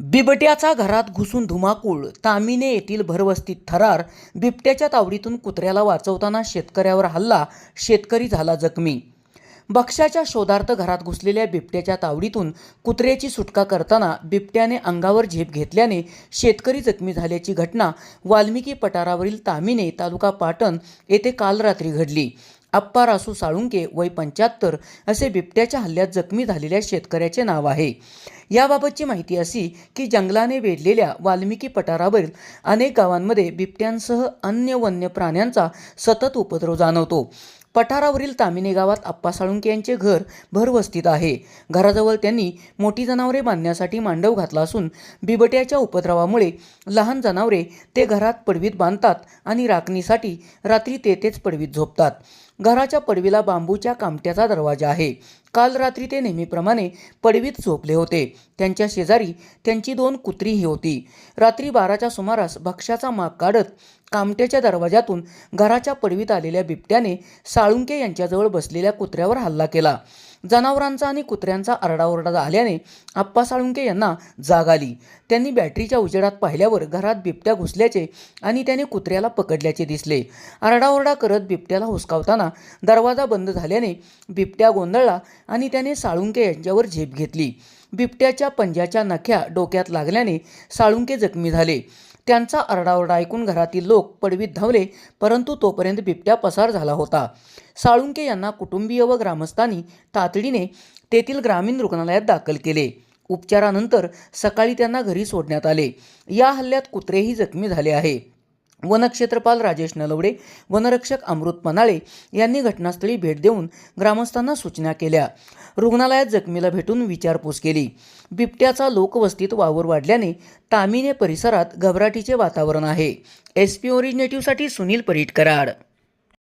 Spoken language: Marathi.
बिबट्याचा घरात घुसून धुमाकूळ तामिने येथील भरवस्तीत थरार बिबट्याच्या तावडीतून कुत्र्याला वाचवताना शेतकऱ्यावर हल्ला शेतकरी झाला जखमी. बक्षाच्या शोधार्थ घरात घुसलेल्या बिबट्याच्या तावडीतून कुत्र्याची सुटका करताना बिबट्याने अंगावर झेप घेतल्याने शेतकरी जखमी झाल्याची घटना वाल्मिकी पठारावरील तामिने तालुका पाटण येथे काल रात्री घडली. अप्पा रासू साळुंके वय पंच्याहत्तर असे बिबट्याच्या हल्ल्यात जखमी झालेल्या शेतकऱ्याचे नाव आहे. याबाबतची माहिती अशी की जंगलाने वेढलेल्या वाल्मिकी पठारावरील अनेक गावांमध्ये बिबट्यांसह अन्य वन्य प्राण्यांचा सतत उपद्रव जाणवतो. पठारावरील तामिने गावात आप्पा साळुंके यांचे घर भरवस्तीत आहे. घराजवळ त्यांनी मोठी जनावरे बांधण्यासाठी मांडव घातला असून बिबट्याच्या उपद्रवामुळे लहान जनावरे ते घरात पडवीत बांधतात आणि राखणीसाठी रात्री तेथेच पडवीत झोपतात. घराच्या पडवीला बांबूच्या कामट्याचा दरवाजा आहे. काल रात्री ते नेहमीप्रमाणे पडवीत झोपले होते. त्यांच्या शेजारी त्यांची दोन कुत्रीही होती. रात्री बाराच्या सुमारास भक्ष्याचा माग काढत कामट्याच्या दरवाजातून घराच्या पडवीत आलेल्या बिबट्याने साळुंके यांच्याजवळ बसलेल्या कुत्र्यावर हल्ला केला. जनावरांचा आणि कुत्र्यांचा आरडाओरडा झाल्याने आप्पा साळुंके यांना जाग आली. त्यांनी बॅटरीच्या उजेडात पाहिल्यावर घरात बिबट्या घुसल्याचे आणि त्याने कुत्र्याला पकडल्याचे दिसले. आरडाओरडा करत बिबट्याला हुसकावताना दरवाजा बंद झाल्याने बिबट्या गोंधळला आणि त्याने साळुंके यांच्यावर झेप घेतली. बिबट्याच्या पंजाच्या नख्या डोक्यात लागल्याने साळुंके जखमी झाले. त्यांचा आरडाओरडा ऐकून घरातील लोक पडवीत धावले परंतु तोपर्यंत बिबट्या पसार झाला होता. साळुंके यांना कुटुंबीय व ग्रामस्थांनी तातडीने तेथील ग्रामीण रुग्णालयात दाखल केले. उपचारानंतर सकाळी त्यांना घरी सोडण्यात आले. या हल्ल्यात कुत्रेही जखमी झाले आहे. वनक्षेत्रपाल राजेश नलवडे वनरक्षक अमृत पनाळे यांनी घटनास्थळी भेट देऊन ग्रामस्थांना सूचना केल्या. रुग्णालयात जखमीला भेटून विचारपूस केली. बिबट्याचा लोकवस्तीत वावर वाढल्याने तामिने परिसरात घबराटीचे वातावरण आहे. एस पी ओरिजिनेटिव्हसाठी सुनील परीटकराड.